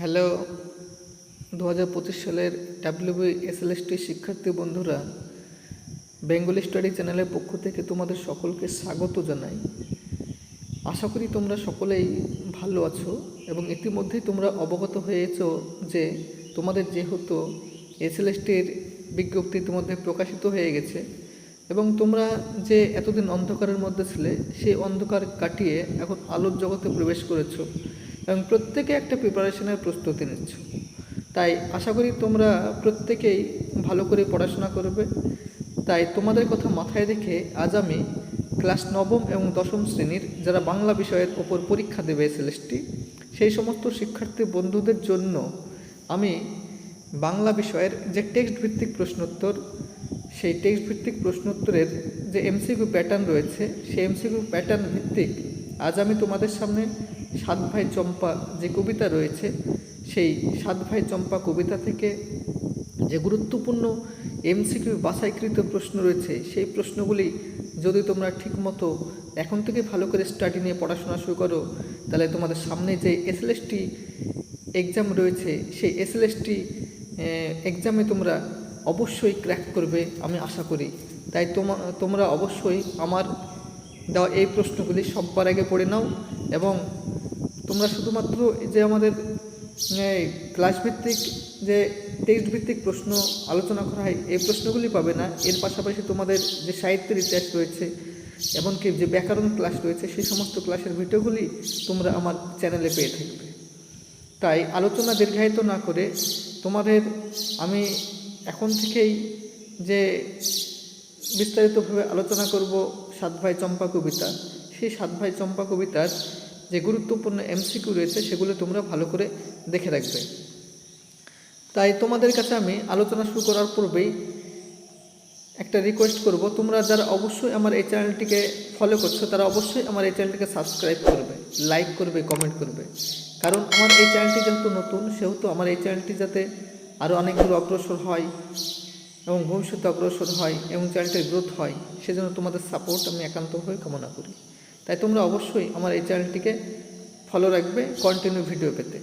Hello দু হাজার পঁচিশ সালের ডাব্লিউবি এসএলএসটি শিক্ষার্থী বন্ধুরা, বেঙ্গলি স্টাডি চ্যানেলের পক্ষ থেকে তোমাদের সকলকে স্বাগত জানাই। আশা করি তোমরা সকলেই ভালো আছো এবং ইতিমধ্যেই তোমরা অবগত হয়েছ যে তোমাদের যেহেতু এসএলএসটির বিজ্ঞপ্তি তোমাদের প্রকাশিত হয়ে গেছে এবং তোমরা যে এতদিন অন্ধকারের মধ্যে ছিলে, সেই অন্ধকার কাটিয়ে এখন আলোর জগতে প্রবেশ করেছ। এবং প্রত্যেকে একটা প্রিপারেশনের প্রস্তুতি নিচ্ছ। তাই আশা করি তোমরা প্রত্যেকেই ভালো করে পড়াশোনা করবে। তাই তোমাদের কথা মাথায় রেখে আজ আমি ক্লাস নবম এবং দশম শ্রেণির যারা বাংলা বিষয়ের ওপর পরীক্ষা দেবে এসএলএসটি সেই সমস্ত শিক্ষার্থী বন্ধুদের জন্য আমি বাংলা বিষয়ের যে টেক্সট ভিত্তিক প্রশ্নোত্তর, সেই টেক্সট ভিত্তিক প্রশ্নোত্তরের যে এমসিকিউ প্যাটার্ন রয়েছে, সেই এমসিকিউ প্যাটার্ন ভিত্তিক আজ আমি তোমাদের সামনে সাত ভাই চম্পা যে কবিতা রয়েছে, সেই সাত ভাই চম্পা কবিতা থেকে যে গুরুত্বপূর্ণ এমসিকিউ বাছাইকৃত প্রশ্ন রয়েছে, সেই প্রশ্নগুলি যদি তোমরা ঠিকমতো এখন থেকে ভালো করে স্টাডি নিয়ে পড়াশোনা শুরু করো, তাহলে তোমাদের সামনে যে এসএলএসটি এক্সাম রয়েছে, সেই এসএলএসটি এক্সামে তোমরা অবশ্যই ক্র্যাক করবে আমি আশা করি। তাই তোমা, তোমরা অবশ্যই আমার দেওয়া এই প্রশ্নগুলি সবার আগে পড়ে নাও এবং তোমরা শুধুমাত্র যে আমাদের ক্লাস ভিত্তিক যে টেক্সট ভিত্তিক প্রশ্ন আলোচনা করা হয়, এই প্রশ্নগুলি পাবে না। এর পাশাপাশি তোমাদের যে সাহিত্যের ইতিহাস রয়েছে, এমনকি যে ব্যাকরণ ক্লাস রয়েছে, সেই সমস্ত ক্লাসের ভিডিওগুলি তোমরা আমার চ্যানেলে পেয়ে থাকবে। তাই আলোচনা দীর্ঘায়িত না করে তোমাদের, আমি এখন থেকেই যে বিস্তারিতভাবে আলোচনা করব সাত ভাই চম্পা কবিতা। সেই সাত ভাই চম্পা কবিতার যে গুরুত্বপূর্ণ এমসিকিউ রয়েছে সেগুলো তোমরা ভালো করে দেখে রাখবে। তাই তোমাদের কাছে আমি আলোচনা শুরু করার পূর্বেই একটা রিকোয়েস্ট করব, তোমরা যারা অবশ্যই আমার এই চ্যানেলটিকে ফলো করছ, তারা অবশ্যই আমার এই চ্যানেলটিকে সাবস্ক্রাইব করবে লাইক করবে কমেন্ট করবে। কারণ আমার এই চ্যানেলটি যেহেতু নতুন, সেহেতু আমার এই চ্যানেলটি যাতে আরও অনেক দূর অগ্রসর হয় এবং ভবিষ্যতে অগ্রসর হয় এবং চ্যানেলটির গ্রোথ হয়, সেজন্য তোমাদের সাপোর্ট আমি একান্তভাবে কামনা করি। তাই তোমরা অবশ্যই আমার এই চ্যানেলটিকে ফলো রাখবে কন্টিনিউ ভিডিও পেতে।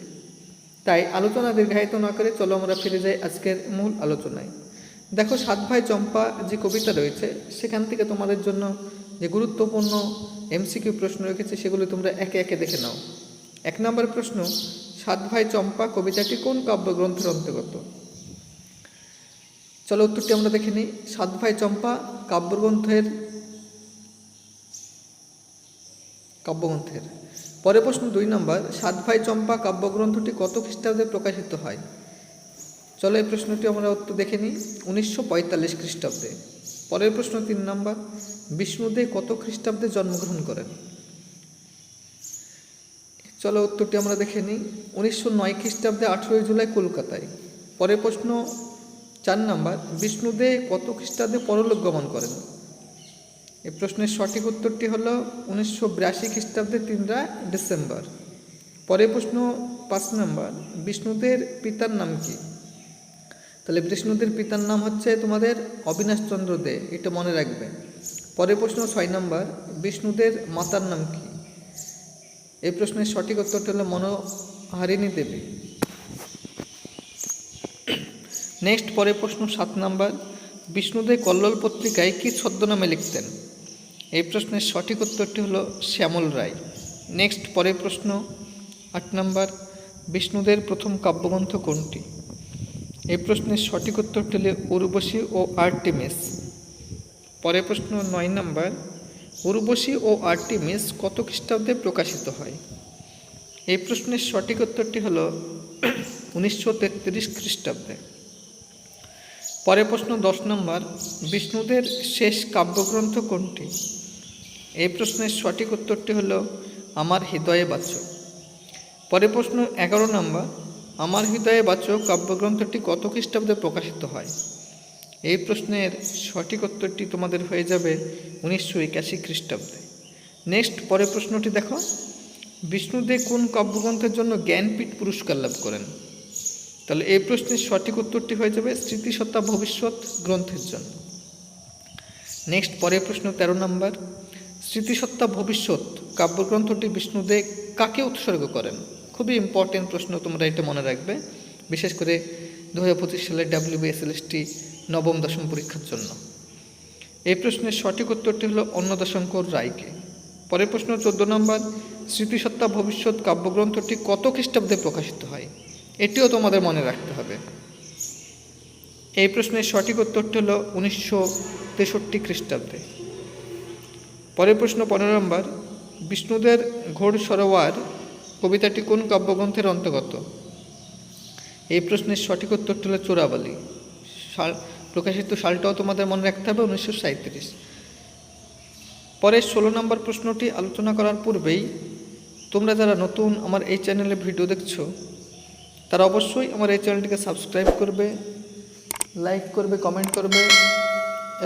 তাই আলোচনা দীর্ঘায়িত না করে চলো আমরা ফিরে যাই আজকের মূল আলোচনায়। দেখো সাত ভাই চম্পা যে কবিতা রয়েছে, সেখান থেকে তোমাদের জন্য যে গুরুত্বপূর্ণ এমসিকিউ প্রশ্ন রেখেছে, সেগুলো তোমরা একে একে দেখে নাও। এক নম্বর প্রশ্ন, সাত ভাই চম্পা কবিতাটি কোন কাব্যগ্রন্থের অন্তর্গত? চলো উত্তরটি আমরা দেখে নিই। সাত ভাই চম্পা কাব্যগ্রন্থের কাব্যগ্রন্থের। পরে প্রশ্ন দুই নম্বর, সাত ভাই চম্পা কাব্যগ্রন্থটি কত খ্রিস্টাব্দে প্রকাশিত হয়? চলো এই প্রশ্নটি আমরা উত্তর দেখে নিই, উনিশশো পঁয়তাল্লিশ খ্রিস্টাব্দে। পরের প্রশ্ন তিন নম্বর বিষ্ণুদে কত খ্রিস্টাব্দে জন্মগ্রহণ করেন? চলো উত্তরটি আমরা দেখে নিই, উনিশশো নয় খ্রিস্টাব্দে আঠেরোই জুলাই কলকাতায়। পরের প্রশ্ন চার নম্বর বিষ্ণুদে কত খ্রিস্টাব্দে পরলোক গমন করেন? এই প্রশ্নের সঠিক উত্তরটি হল উনিশশো বিরাশি খ্রিস্টাব্দে তিনরা ডিসেম্বর। পরের প্রশ্ন পাঁচ নম্বর, বিষ্ণুদের পিতার নাম কি? তাহলে বিষ্ণুদের পিতার নাম হচ্ছে তোমাদের অবিনাশ চন্দ্র দে, এটা মনে রাখবে। পরের প্রশ্ন ছয় নম্বর, বিষ্ণুদের মাতার নাম কি? এই প্রশ্নের সঠিক উত্তরটি হলো মনোহারিণী দেবী। নেক্সট, পরের প্রশ্ন সাত নম্বর বিষ্ণুদেব কল্লোল পত্রিকায় কী ছদ্মনামে লিখতেন? এই প্রশ্নের সঠিক উত্তরটি হলো শ্যামল রায়। নেক্সট, পরের প্রশ্ন, আট নম্বর, বিষ্ণুদের প্রথম কাব্যগ্রন্থ কোনটি? এই প্রশ্নের সঠিক উত্তরটি হলো উর্বশী ও আর্টিমিস। পরের প্রশ্ন, নয় নম্বর, উর্বশী ও আর্টিমিস কত খ্রিস্টাব্দে প্রকাশিত হয়? এই প্রশ্নের সঠিক উত্তরটি হল উনিশশো তেত্রিশ খ্রিস্টাব্দে। পরের প্রশ্ন, দশ নম্বর, বিষ্ণুদের শেষ কাব্যগ্রন্থ কোনটি? এই প্রশ্নের সঠিক উত্তরটি হল, আমার হৃদয়ে বাচক পরের প্রশ্ন এগারো নম্বর, আমার হৃদয়ে বাচক কাব্যগ্রন্থটি কত খ্রিস্টাব্দে প্রকাশিত হয়? এই প্রশ্নের সঠিক উত্তরটি তোমাদের হয়ে যাবে উনিশশো একাশি খ্রিস্টাব্দে। নেক্সট, পরের প্রশ্নটি দেখো বিষ্ণুদেব কোন কাব্যগ্রন্থের জন্য জ্ঞানপীঠ পুরস্কার লাভ করেন? তাহলে এই প্রশ্নের সঠিক উত্তরটি হয়ে যাবে স্মৃতিসত্তা ভবিষ্যৎ গ্রন্থের জন্য। নেক্সট, পরের প্রশ্ন তেরো নম্বর স্মৃতিসত্তা ভবিষ্যৎ কাব্যগ্রন্থটি বিষ্ণুদেব কাকে উৎসর্গ করেন? খুবই ইম্পর্টেন্ট প্রশ্ন তোমরা এটা মনে রাখবে, বিশেষ করে দু হাজার পঁচিশ সালের ডাব্লিউবিএসএলএসটি নবম, দশম পরীক্ষার জন্য। এই প্রশ্নের সঠিক উত্তরটি হলো অন্নদাশঙ্কর রায়কে। পরের প্রশ্ন, চোদ্দ নম্বর, স্মৃতিসত্তা ভবিষ্যৎ কাব্যগ্রন্থটি কত খ্রিস্টাব্দে প্রকাশিত হয়? এটিও তোমাদের মনে রাখতে হবে। এই প্রশ্নের সঠিক উত্তরটি হলো উনিশশো তেষট্টি খ্রিস্টাব্দে। পরের প্রশ্ন পনেরো নম্বর, বিষ্ণুদের ঘোর সরোয়ার কবিতাটি কোন কাব্যগ্রন্থের অন্তর্গত? এই প্রশ্নের সঠিক উত্তরটি হল চোরাবালি সাল প্রকাশিত সালটাও তোমাদের মনে রাখতে হবে, উনিশশো সাঁত্রিশ পরের ষোলো নম্বর প্রশ্নটি আলোচনা করার পূর্বেই তোমরা যারা নতুন আমার এই চ্যানেলে ভিডিও দেখছ, তারা অবশ্যই আমার এই চ্যানেলটিকে সাবস্ক্রাইব করবে, লাইক করবে, কমেন্ট করবে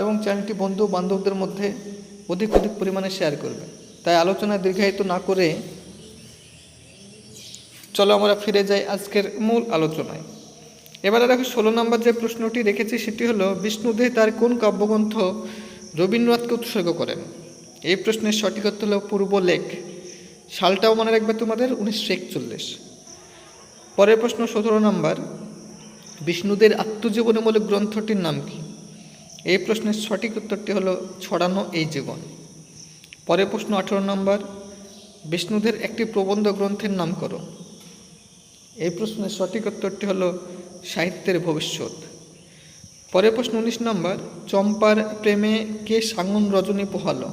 এবং চ্যানেলটি বন্ধু বান্ধবদের মধ্যে অধিক অধিক পরিমাণে শেয়ার করবে। তাই আলোচনা দীর্ঘায়িত না করে চলো আমরা ফিরে যাই আজকের মূল আলোচনায়। এবারে দেখো ষোলো নম্বর যে প্রশ্নটি রেখেছি সেটি হলো বিষ্ণুদে তার কোন কাব্যগ্রন্থ রবীন্দ্রনাথকে উৎসর্গ করেন? এই প্রশ্নের সঠিক উত্তর হলো পূর্ব লেখ। সালটাও মনে রাখবে তোমাদের, উনিশশো একচল্লিশ। পরের প্রশ্ন সতেরো নম্বর বিষ্ণুদের আত্মজীবনীমূলক গ্রন্থটির নাম কি? এই প্রশ্নের সঠিক উত্তরটি হলো ছড়ানো এই জীবন। পরের প্রশ্ন আঠেরো নম্বর, বিষ্ণুদের একটি প্রবন্ধ গ্রন্থের নাম করো এই প্রশ্নের সঠিক উত্তরটি হলো সাহিত্যের ভবিষ্যৎ। পরের প্রশ্ন উনিশ নম্বর, চম্পার প্রেমে কে সাঙ্গন রজনী পোহালো?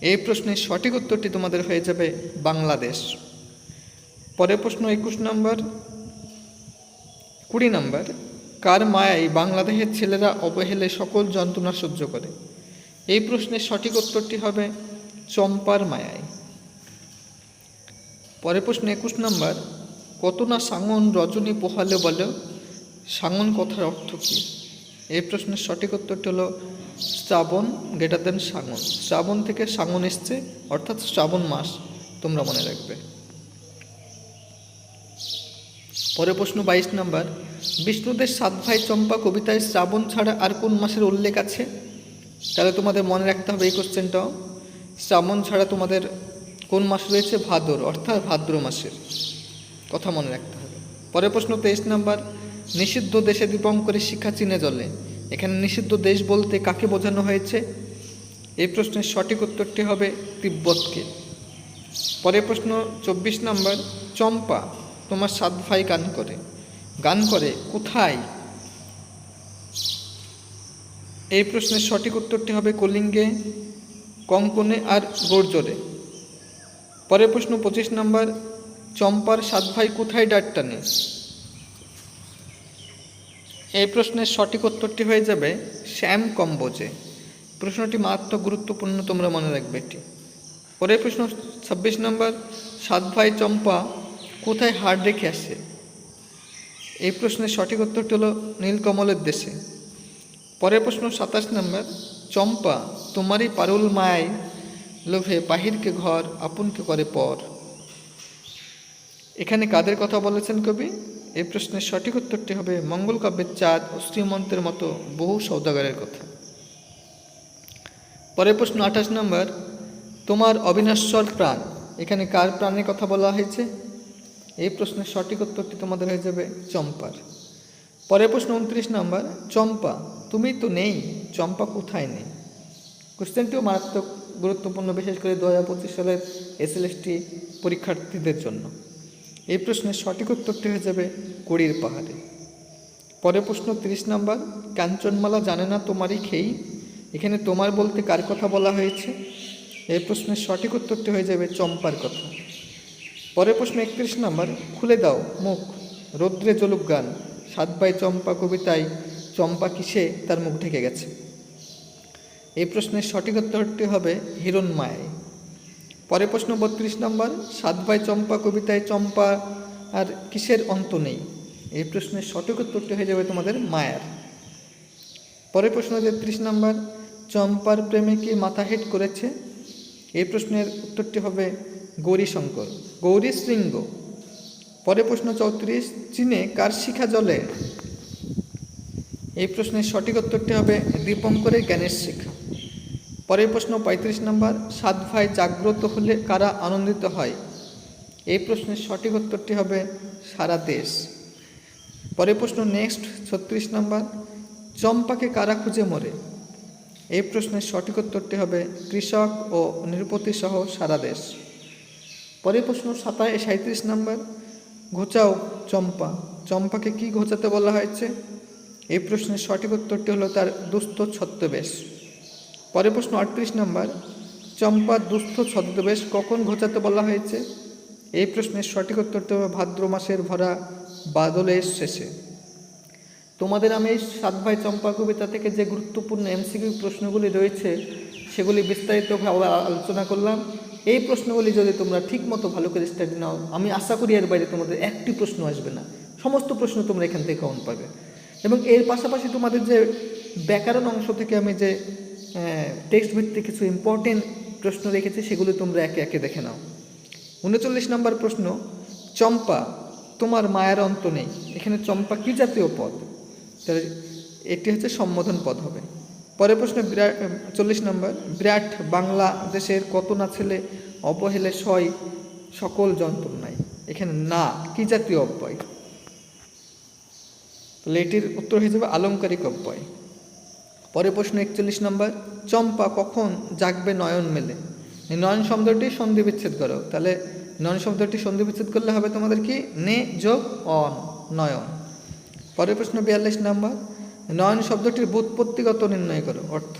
এই প্রশ্নের সঠিক উত্তরটি তোমাদের হয়ে যাবে বাংলাদেশ। পরের প্রশ্ন একুশ নম্বর, কুড়ি নম্বর কার মায়ায় বাংলাদেশের ছেলেরা অবহেলে সকল যন্ত্রণা সহ্য করে? এই প্রশ্নের সঠিক উত্তরটি হবে চম্পার মায়ায় পরের প্রশ্ন একুশ নম্বর, কত না সাঙন রজনী পোহালে বলে? সাঙন কথার অর্থ কী? এই প্রশ্নের সঠিক উত্তরটি হলো শ্রাবণ গ্রেটার দেন সাঙন। শ্রাবণ থেকে সাঙন এসছে, অর্থাৎ শ্রাবণ মাস, তোমরা মনে রাখবে। পরে প্রশ্ন বাইশ নম্বর। বিষ্ণুদের সাত ভাই চম্পা কবিতায় শ্রাবণ ছাড়া আর কোন মাসের উল্লেখ আছে? তাহলে তোমাদের মনে রাখতে হবে এই কোশ্চেনটাও শ্রাবণ ছাড়া তোমাদের কোন মাস রয়েছে? ভাদর, অর্থাৎ ভাদ্র মাসের কথা মনে রাখতে হবে। পরের প্রশ্ন তেইশ নম্বর। নিষিদ্ধ দেশে দীপঙ্করের শিক্ষা চিনে জলে। এখানে নিষিদ্ধ দেশ বলতে কাকে বোঝানো হয়েছে? এই প্রশ্নের সঠিক উত্তরটি হবে তিব্বতকে। পরের প্রশ্ন চব্বিশ নম্বর। চম্পা তোমার সাত ভাই গান করে। গান করে, কোথায়? এই প্রশ্নের সঠিক উত্তরটি হবে কলিঙ্গে, কঙ্কনে আর গোর্জরে পরের প্রশ্ন, পঁচিশ নম্বর, চম্পার সাত ভাই কোথায় ডাট টানে? এই প্রশ্নের সঠিক উত্তরটি হয়ে যাবে শ্যাম কম্বোজে। প্রশ্নটি মারাত্মক গুরুত্বপূর্ণ, তোমরা মনে রাখবে এটি। পরের প্রশ্ন, ছাব্বিশ নম্বর, সাত ভাই চম্পা কোথায় হাড় রেখে আসে? এই প্রশ্নের সঠিক উত্তরটি হলো নীলকমলের দেশে। পরের প্রশ্ন সাতাশ নম্বর, চম্পা, তোমারই পারুল মায়, লোভে বাহিরকে ঘর, আপনকে করে পর। এখানে কাদের কথা বলেছেন কবি? এই প্রশ্নের সঠিক উত্তরটি হবে মঙ্গল কাব্যের চাঁদ ও শ্রীমন্তের মতো বহু সৌদাগরের কথা। পরের প্রশ্ন আঠাশ নম্বর, তোমার অবিনশ্বর প্রাণ। এখানে কার প্রাণের কথা বলা হয়েছে? এই প্রশ্নের সঠিক উত্তরটি তোমাদের হয়ে যাবে চম্পার। পরের প্রশ্ন উনত্রিশ নম্বর, চম্পা, তুমি তো নেই, চম্পা কোথায় নেই? কোশ্চেনটিও মারাত্মক গুরুত্বপূর্ণ, বিশেষ করে দু হাজার পঁচিশ সালের এসএলএসটি পরীক্ষার্থীদের জন্য। এই প্রশ্নের সঠিক উত্তরটি হয়ে যাবে কুড়ির পাহাড়ে। পরের প্রশ্ন তিরিশ নম্বর, কাঞ্চনমালা জানে না তোমারই খেই? এখানে তোমার বলতে কার কথা বলা হয়েছে? এই প্রশ্নের সঠিক উত্তরটি হয়ে যাবে চম্পার কথা। পরের প্রশ্ন একত্রিশ নম্বর, খুলে দাও, মুখ। রৌদ্রে জলুক গান। সাত বাই চম্পা কবিতায় চম্পা কিসে তার মুখ ঢেকে গেছে? এই প্রশ্নের সঠিক উত্তরটি হবে হিরণমায়। পরের প্রশ্ন বত্রিশ নম্বর, সাত ভাই চম্পা কবিতায় চম্পা আর কিসের অন্ত নেই? এই প্রশ্নের সঠিক উত্তরটি হয়ে যাবে তোমাদের মায়ার। পরের প্রশ্ন তেত্রিশ নম্বর, চম্পার প্রেমে কি মাথা হেট করেছে? এই প্রশ্নের উত্তরটি হবে গৌরীশঙ্কর। গৌরী শৃঙ্গ পরের প্রশ্ন চৌত্রিশ, চীনে কার শিখা জলে? এই প্রশ্নের সঠিক উত্তরটি হবে দীপঙ্করের জ্ঞানের শিক্ষা পরের প্রশ্ন পঁয়ত্রিশ নম্বর সাত ভাই জাগ্রত হলে কারা আনন্দিত হয়? এই প্রশ্নের সঠিক উত্তরটি হবে সারা দেশ। পরের প্রশ্ন নেক্সট, ছত্রিশ নম্বর, চম্পাকে কারা খুঁজে মরে? এই প্রশ্নের সঠিক উত্তরটি হবে কৃষক ও নৃপতি সহ সারা দেশ। পরের প্রশ্ন সাতাশ সাঁত্রিশ নম্বর। ঘোচাও চম্পা। চম্পাকে কি ঘোচাতে বলা হয়েছে? এই প্রশ্নের সঠিক উত্তরটি হলো তার দুস্থ ছদ্মবেশ। পরের প্রশ্ন আটত্রিশ নম্বর। চম্পার দুস্থ ছদ্মবেশ কখন ঘোচাতে বলা হয়েছে? এই প্রশ্নের সঠিক উত্তরটি হবে ভাদ্র মাসের ভরা বাদলের শেষে। তোমাদের আমি এই সাত ভাই চম্পা কবিতা থেকে যে গুরুত্বপূর্ণ এমসিকিউ প্রশ্নগুলি রয়েছে, সেগুলি বিস্তারিতভাবে আলোচনা করলাম। এই প্রশ্নগুলি যদি তোমরা ঠিকমতো ভালো করে স্টাডি নাও, আমি আশা করি এর বাইরে তোমাদের একটি প্রশ্ন আসবে না। সমস্ত প্রশ্ন তোমরা এখান থেকে কমন পাবে। এবং এর পাশাপাশি তোমাদের যে ব্যাকরণ অংশ থেকে আমি যে টেক্সট ভিত্তিক কিছু ইম্পর্টেন্ট প্রশ্ন রেখেছি, সেগুলি তোমরা একে একে দেখে নাও। উনচল্লিশ নম্বর প্রশ্ন, চম্পা, তোমার মায়ের অন্ত নেই। এখানে চম্পা কি জাতীয় পদ? তাহলে এটি হচ্ছে সম্বোধন পদ হবে। পরের প্রশ্ন বিরাট চল্লিশ নম্বর, বিরাট বাংলাদেশের কত না ছেলে অবহেলে সয় সকল যন্ত্রণায় এখানে না, কি জাতীয় অব্যয়? তাহলে এটির উত্তর হয়ে যাবে আলংকারিক অব্যয়। পরের প্রশ্ন একচল্লিশ নম্বর, চম্পা কখন জাগবে নয়ন মেলে? নয়ন শব্দটি সন্ধি বিচ্ছেদ করো। তাহলে নয়ন শব্দটি সন্ধি বিচ্ছেদ করলে হবে তোমাদের কি? নে যোগ অন, নয়ন। পরের প্রশ্ন বিয়াল্লিশ নম্বর নয়ন শব্দটির বুৎপত্তিগত নির্ণয় করো, অর্থ।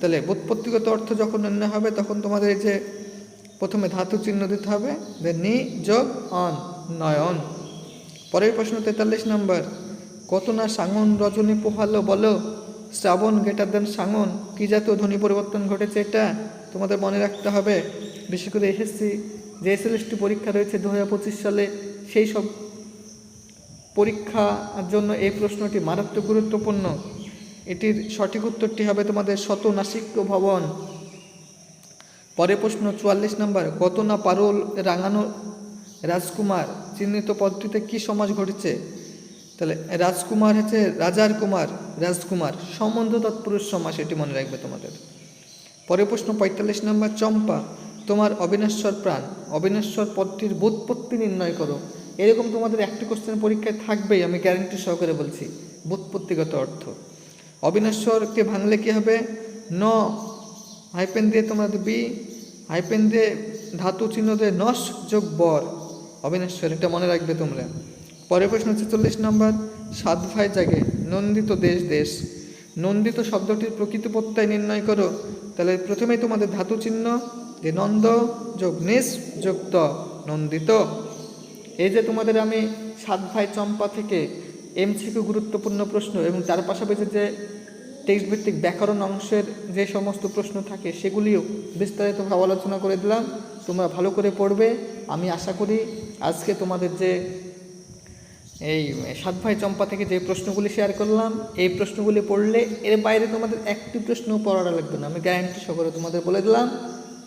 তাহলে বুৎপত্তিগত অর্থ যখন নির্ণয় হবে, তখন তোমাদের এই যে প্রথমে ধাতু চিহ্ন দিতে হবে যে নি, যোগ অন নয়ন। পরের প্রশ্ন, তেতাল্লিশ নম্বর, কত না সাঙন রজনী পোহালো বলো? শ্রাবণ গেটার দেন সাঙন, কী জাতীয় ধ্বনি পরিবর্তন ঘটেছে এটা তোমাদের মনে রাখতে হবে। বিশেষ করে এসএসসি, যে এসএলএসটি পরীক্ষা রয়েছে দু হাজার পঁচিশ সালে, সেই সব পরীক্ষার জন্য এই প্রশ্নটি মারাত্মক গুরুত্বপূর্ণ। এটির সঠিক উত্তরটি হবে তোমাদের শত নাসিক্য ভবন। পরে প্রশ্ন চুয়াল্লিশ নম্বর কত না পারুল রাঙানো রাজকুমার চিহ্নিত পদটিতে কি সমাজ ঘটেছে? তাহলে রাজকুমার হচ্ছে রাজার কুমার, রাজকুমার সম্বন্ধ তৎপুরুষ সমাজ এটি মনে রাখবে তোমাদের। পরে প্রশ্ন পঁয়তাল্লিশ নম্বর, চম্পা তোমার অবিনশ্বর প্রাণ, অবিনশ্বর পদটির বোধপত্তি নির্ণয় করো। এরকম তোমাদের একটি কোশ্চেন পরীক্ষায় থাকবেই, আমি গ্যারান্টি সহকারে বলছি। বোধপত্তিগত অর্থ। অবিনশ্বরকে ভাঙলে কি হবে? ন হাইপেন দিয়ে তোমরা বি হাইপেন দিয়ে ধাতু চিহ্ন দিয়ে নস যোগ বর। অবিনশ্বর এটা মনে রাখবে তোমরা। পরের প্রশ্ন হচ্ছে চল্লিশ নম্বর। সাত ভাই জাগে, নন্দিত দেশ দেশ। নন্দিত শব্দটির প্রকৃত প্রত্যয় নির্ণয় করো। তাহলে প্রথমেই তোমাদের ধাতু চিহ্ন, যে নন্দ যোগ নিস যোগ ত, নন্দিত। এই যে তোমাদের আমি সাত ভাই চম্পা থেকে এমসিকিউ গুরুত্বপূর্ণ প্রশ্ন এবং তার পাশাপাশি যে টেক্সট ভিত্তিক ব্যাকরণ অংশের যে সমস্ত প্রশ্ন থাকে সেগুলিও বিস্তারিতভাবে আলোচনা করে দিলাম। তোমরা ভালো করে পড়বে। আমি আশা করি আজকে তোমাদের যে এই সাত ভাই চম্পা থেকে যে প্রশ্নগুলি শেয়ার করলাম, এই প্রশ্নগুলি পড়লে এর বাইরে তোমাদের একটি প্রশ্ন পড়াটা লাগবে না। আমি গ্যারান্টি সহকারে তোমাদের বলে দিলাম।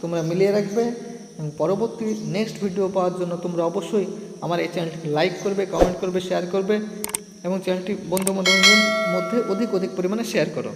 তোমরা মিলিয়ে রাখবে। এবং পরবর্তী নেক্সট ভিডিও পাওয়ার জন্য তোমরা অবশ্যই আমার এই চ্যানেলটিকে লাইক করবে কমেন্ট করবে শেয়ার করবে এবং চ্যানেলটি বন্ধু বান্ধবের মধ্যে অধিক অধিক পরিমাণে শেয়ার করো।